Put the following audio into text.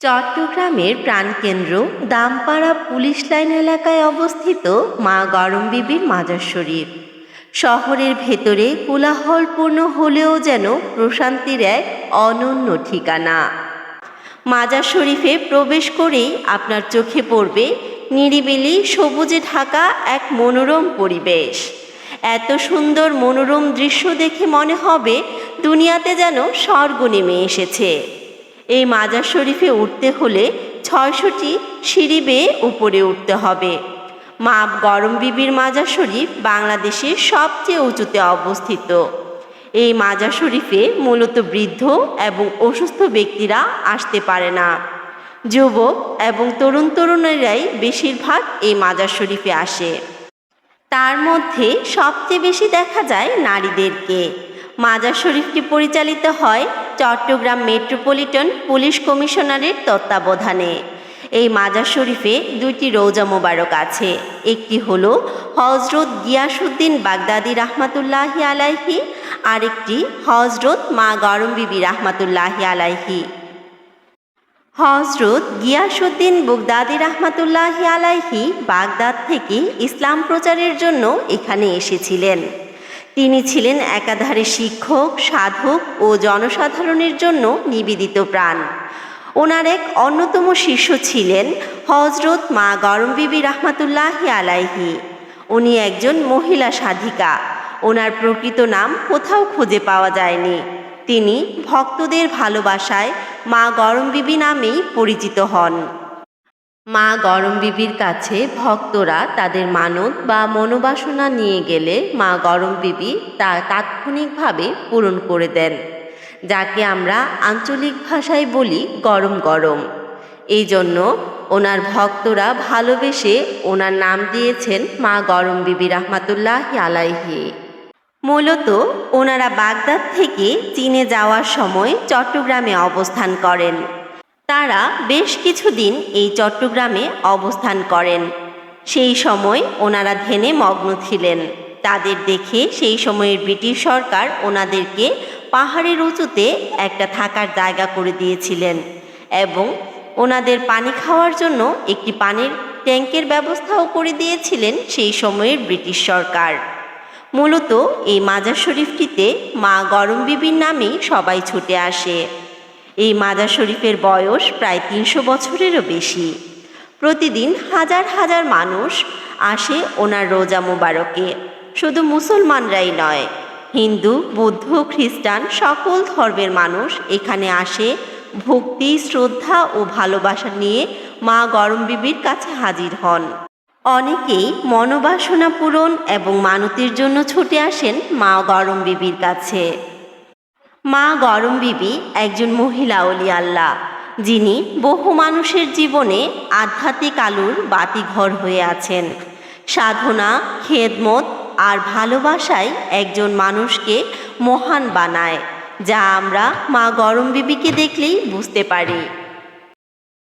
চট্টগ্রামের প্রাণকেন্দ্র Dampara police line এলাকায় অবস্থিত মা গরম বিবির মাজার শরীফ। শহরের ভেতরে কোলাহলপূর্ণ হলেও যেন প্রশান্তির এক অনন্য ঠিকানা। মাজার শরীফে প্রবেশ করেই আপনার চোখে পড়বে নিরিবিলি সবুজে ঢাকা এক মনোরম পরিবেশ। এত সুন্দর মনোরম দৃশ্য দেখে মনে হবে দুনিয়াতে যেন স্বর্গ নেমে এসেছে। এই মাজার শরীফে উঠতে হলে ছয়শটি সিঁড়ি বেয়ে উপরে উঠতে হবে। মা গরম বিবির মাজার শরীফ বাংলাদেশের সবচেয়ে উঁচুতে অবস্থিত। এই মাজার শরীফে মূলত বৃদ্ধ এবং অসুস্থ ব্যক্তিরা আসতে পারে না। যুবক এবং তরুণ তরুণীরাই বেশিরভাগ এই মাজার শরীফে আসে। তার মধ্যে সবচেয়ে বেশি দেখা যায় নারীদেরকে। মাজার শরীফটি পরিচালিত হয় চট্টগ্রাম মেট্রোপলিটন পুলিশ কমিশনারের তত্ত্বাবধানে। এই মাজার শরীফে দুইটি রৌজা মোবারক আছে। একটি হল হজরত গিয়াসুদ্দিন বাগদাদি রাহমাতুল্লাহি আলাইহি আরেকটি হজরত মা গরম বিবি রাহমাতুল্লাহি আলাইহি। হজরত গিয়াসুদ্দিন বুগদাদি রহমাতুল্লাহি আলাইহি বাগদাদ থেকে ইসলাম প্রচারের জন্য এখানে এসেছিলেন। তিনি ছিলেন একাধারে শিক্ষক, সাধক ও জনসাধারণের জন্য নিবেদিত প্রাণ। ওনার এক অন্যতম শিষ্য ছিলেন হজরত মা গরম বিবি রহমাতুল্লাহি আলাইহি। উনি একজন মহিলা সাধিকা। ওনার প্রকৃত নাম কোথাও খুঁজে পাওয়া যায়নি। তিনি ভক্তদের ভালোবাসায় মা গরম বিবি নামেই পরিচিত হন। মা গরম বিবির কাছে ভক্তরা তাদের মানত বা মনোবাসনা নিয়ে গেলে মা গরম বিবি তা তাৎক্ষণিকভাবে পূরণ করে দেন, যাকে আমরা আঞ্চলিক ভাষায় বলি গরম গরম। এই জন্য ওনার ভক্তরা ভালোবেসে ওনার নাম দিয়েছেন মা গরম বিবি রহমাতুল্লাহ আলাইহি। মূলত ওনারা বাগদাদ থেকে চীনে যাওয়ার সময় চট্টগ্রামে অবস্থান করেন। তারা বেশ কিছুদিন এই চট্টগ্রামে অবস্থান করেন। সেই সময় ওনারা ধ্যানে মগ্ন ছিলেন। তাদের দেখে সেই সময়ের ব্রিটিশ সরকার ওনাদেরকে পাহাড়ের উঁচুতে একটা থাকার জায়গা করে দিয়েছিলেন এবং ওনাদের পানি খাওয়ার জন্য একটি পানির ট্যাঙ্কের ব্যবস্থাও করে দিয়েছিলেন সেই সময়ের ব্রিটিশ সরকার। মূলত এই মাজার শরীফটিতে মা গরম বিবির নামেই সবাই ছুটে আসে। এই মাজার শরীফের বয়স প্রায় তিনশো বছরেরও বেশি। প্রতিদিন হাজার হাজার মানুষ আসে ওনার রোজা মোবারকে। শুধু মুসলমানরাই নয়, হিন্দু, বৌদ্ধ, খ্রিস্টান, সকল ধর্মের মানুষ এখানে আসে ভক্তি, শ্রদ্ধা ও ভালোবাসা নিয়ে মা গরম বিবির কাছে হাজির হন। অনেকেই মনোবাসনা পূরণ এবং মানতির জন্য ছুটে আসেন মা গরম বিবির কাছে। মা গরম বিবি একজন মহিলা অলি আল্লাহ, যিনি বহু মানুষের জীবনে আধ্যাত্মিক আলুর বাতিঘর হয়ে আছেন। সাধনা, খেদমত আর ভালোবাসায় একজন মানুষকে মহান বানায়, যা আমরা মা গরম বিবিকে দেখলেই বুঝতে পারি।